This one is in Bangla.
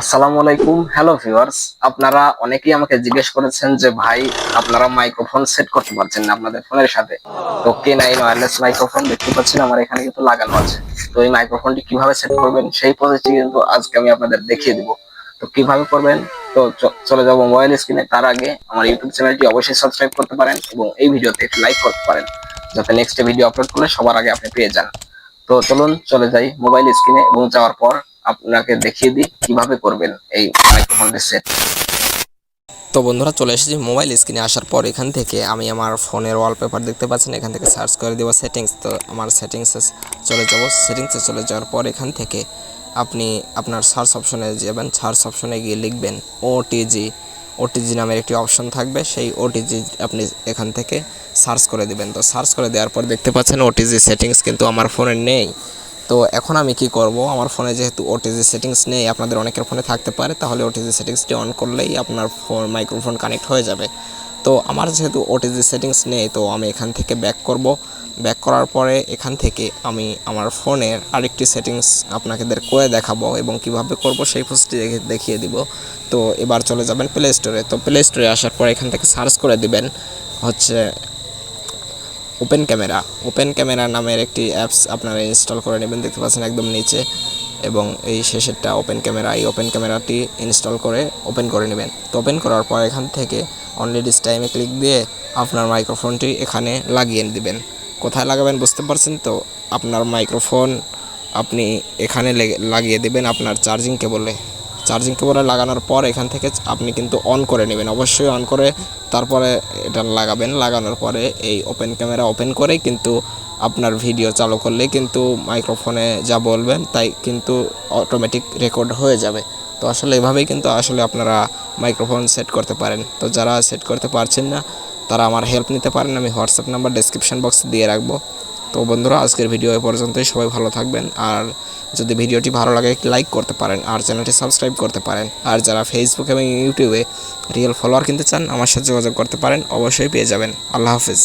আসসালামু আলাইকুম। হ্যালো ভিউয়ার্স আপনারা অনেকেই আমাকে জিজ্ঞেস করেছেন যে ভাই, আপনারা মাইক্রোফোন সেট করতে পারছেন না আপনাদের ফোনের সাথে। তো কে নাইন ওয়্যারলেস মাইক্রোফোন দেখতে পাচ্ছেন, আমার এখানে কিন্তু লাগানো আছে। তো এই মাইক্রোফোনটি কীভাবে সেট করবেন, সেই পদ্ধতি কিন্তু আজকে আমি আপনাদের দেখিয়ে দিব। তো কীভাবে করবেন? তো চলে যাব মোবাইল স্ক্রিনে তার আগে আমার ইউটিউব চ্যানেলটি অবশ্যই সাবস্ক্রাইব করতে পারেন এবং এই ভিডিওতে একটি লাইক করতে পারেন, যাতে নেক্সট ভিডিও আপলোড করলে সবার আগে আপনি পেয়ে যান। তো চলুন, চলে যাই মোবাইল স্ক্রিনে এবং যাওয়ার পর আপনাকে দেখিয়ে দিই কীভাবে করবেন এই মাইক্রোফোনটি সেট তো বন্ধুরা চলে এসেছি মোবাইল স্ক্রিনে আসার পর এখান থেকে আমি আমার ফোনের ওয়ালপেপার দেখতে পাচ্ছেন, এখান থেকে সার্চ করে দেবো সেটিংস তো আমার সেটিংসে চলে যাব। সেটিংসে চলে যাওয়ার পর এখান থেকে আপনি আপনার সার্চ অপশনে যাবেন। সার্চ অপশনে গিয়ে লিখবেন ওটিজি ওটিজি নামের একটি অপশন থাকবে। সেই ওটিজি আপনি এখান থেকে সার্চ করে দেবেন। তো সার্চ করে দেওয়ার পর দেখতে পাচ্ছেন ওটিজি সেটিংস কিন্তু আমার ফোনে নেই। তো এখন আমি কি করব? আমার ফোনে যেহেতু ওটিজি সেটিংস নেই, আপনাদের অনেকের ফোনে থাকতে পারে, তাহলে ওটিজি সেটিংসটি অন করলেই আপনার ফোন মাইক্রোফোন কানেক্ট হয়ে যাবে। তো আমার যেহেতু ওটিজি সেটিংস নেই, তো আমি এখান থেকে ব্যাক করব। ব্যাক করার পরে এখান থেকে আমি আমার ফোনের আরেকটি সেটিংস আপনাদের করে দেখাবো এবং কীভাবে করব সেই পোস্টটি দেখিয়ে দিব। তো এবার চলে যাবেন প্লে স্টোরে তো প্লে স্টোরে আসার পর এখান থেকে সার্চ করে দিবেন। হচ্ছে ওপেন ক্যামেরা ওপেন ক্যামেরা নামের একটি অ্যাপস আপনারা ইনস্টল করে নেবেন, দেখতে পাচ্ছেন একদম নিচে। এবং এই শেষেরটা ওপেন ক্যামেরা এই ওপেন ক্যামেরাটি ইনস্টল করে ওপেন করে নেবেন। তো ওপেন করার পর এখান থেকে অনলি টাইমে ক্লিক দিয়ে আপনার মাইক্রোফোনটি এখানে লাগিয়ে দিবেন। কোথায় লাগাবেন বুঝতে পারছেন তো? আপনার মাইক্রোফোন আপনি এখানে লেগে- লাগিয়ে দেবেন আপনার চার্জিং কেবলে চার্জিং কেবলে লাগানোর পর এখান থেকে আপনি কিন্তু অন করে নেবেন। অবশ্যই অন করে তারপরে এটা লাগাবেন। লাগানোর পরে এই ওপেন ক্যামেরা ওপেন করে কিন্তু আপনার ভিডিও চালু করলে কিন্তু মাইক্রোফোনে যা বলবেন তাই কিন্তু অটোমেটিক রেকর্ড হয়ে যাবে। তো আসলে এভাবেই কিন্তু আসলে আপনারা মাইক্রোফোন সেট করতে পারেন। তো যারা সেট করতে পারছেন না, তারা আমার হেল্প নিতে পারেন। আমি হোয়াটসঅ্যাপ নাম্বার ডেসক্রিপশন বক্সে দিয়ে রাখব। তো বন্ধুরা, আজকের ভিডিও এ পর্যন্তই। সবাই ভালো থাকবেন। আর যদি ভিডিওটি ভালো লাগে লাইক করতে পারেন আর চ্যানেলটি সাবস্ক্রাইব করতে পারেন। আর যারা ফেসবুক এবং ইউটিউবে রিয়েল ফলোয়ার কিনতে চান, আমার সাথে যোগাযোগ করতে পারেন। অবশ্যই পেয়ে যাবেন। আল্লাহ হাফিজ।